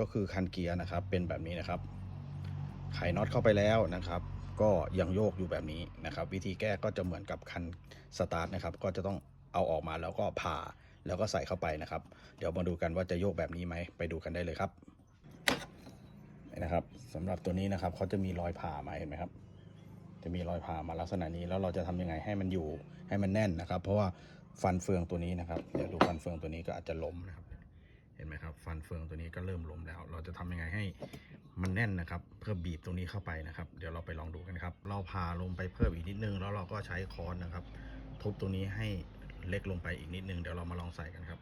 ก็คือคันเกียร์นะครับเป็นแบบนี้นะครับไขน็อตเข้าไปแล้วนะครับ ก็ยังโยกอยู่แบบนี้นะครับ วิธีแก้ก็จะเหมือนกับคันสตาร์ทนะครับ ก็จะต้องเอาออกมาแล้วก็ผ่าแล้วก็ใส่เข้าไปนะครับ เดี๋ยวมาดูกันว่าจะโยกแบบนี้ไหมไปดูกันได้เลยครับนะครับสำหรับตัวนี้นะครับเขาจะมีรอยผ่ามาเห็นไหมครับ จะมีรอยผ่ามาลักษณะนี้แล้วเราจะทำยังไงให้มันอยู่ให้มันแน่นนะครับ เพราะว่าฟันเฟืองตัวนี้นะครับเดี๋ยวดูฟันเฟืองตัวนี้ก็อาจจะล้มนะครับ ห็นไหมครับ ฟันเฟืองตัวนี้ก็เริ่มล้มแล้ว เราจะทำยังไงให้มันแน่นนะครับ เพื่อบีบตรงนี้เข้าไปนะครับ เดี๋ยวเราไปลองดูกันครับ เราพาลงไปเพิ่มอีกนิดนึง แล้วเราก็ใช้ค้อนนะครับ ทุบตรงนี้ให้เล็กลงไปอีกนิดนึง เดี๋ยวเรามาลองใส่กันครับ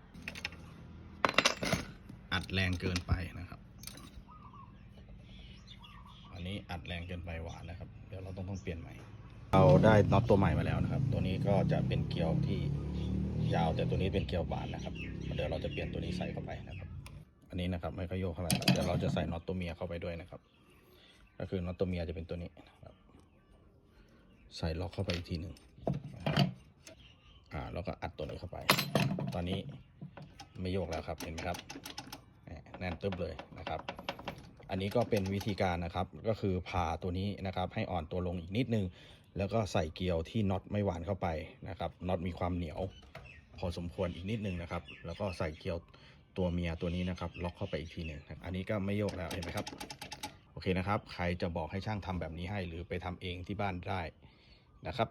อัดแรงเกินไปนะครับ อันนี้อัดแรงเกินไปหวานนะครับ เดี๋ยวเราต้องต้องเปลี่ยนใหม่ เราได้น็อตตัวใหม่มาแล้วนะครับ ตัวนี้ก็จะเป็นเกลียวที่ ยาวแต่ตัวนี้เป็นเกลียวบานนะครับเดี๋ยวเราจะเปลี่ยนตัวนี้ใส่เข้าไปนะครับ อันนี้นะครับไม่ค่อยโยกเท่าไหร่เดี๋ยวเราจะใส่น็อตตัวเมียเข้าไปด้วยนะครับ ก็คือน็อตตัวเมียจะเป็นตัวนี้นะครับใส่ล็อกเข้าไปอีกทีหนึ่งอ่าแล้วก็อัดตัวนี้เข้าไป ตอนนี้ไม่โยกแล้วครับเห็นไหมครับแหม่แน่นตึ๊บเลยนะครับอันนี้ก็เป็นวิธีการนะครับ ก็คือพาตัวนี้นะครับให้อ่อนตัวลงอีกนิดนึง แล้วก็ใส่เกลียวที่น็อตไม่หวานเข้าไปนะครับ น็อตมีความเหนียว พอสมควรอีกนิดนึงนะครับ แล้วก็ใส่เกลียวตัวเมียตัวนี้นะครับ ล็อกเข้าไปอีกทีหนึ่งอันนี้ก็ไม่โยกแล้วเห็นไหมครับ โอเคนะครับ ใครจะบอกให้ช่างทำแบบนี้ให้ หรือไปทำเองที่บ้านได้นะครับ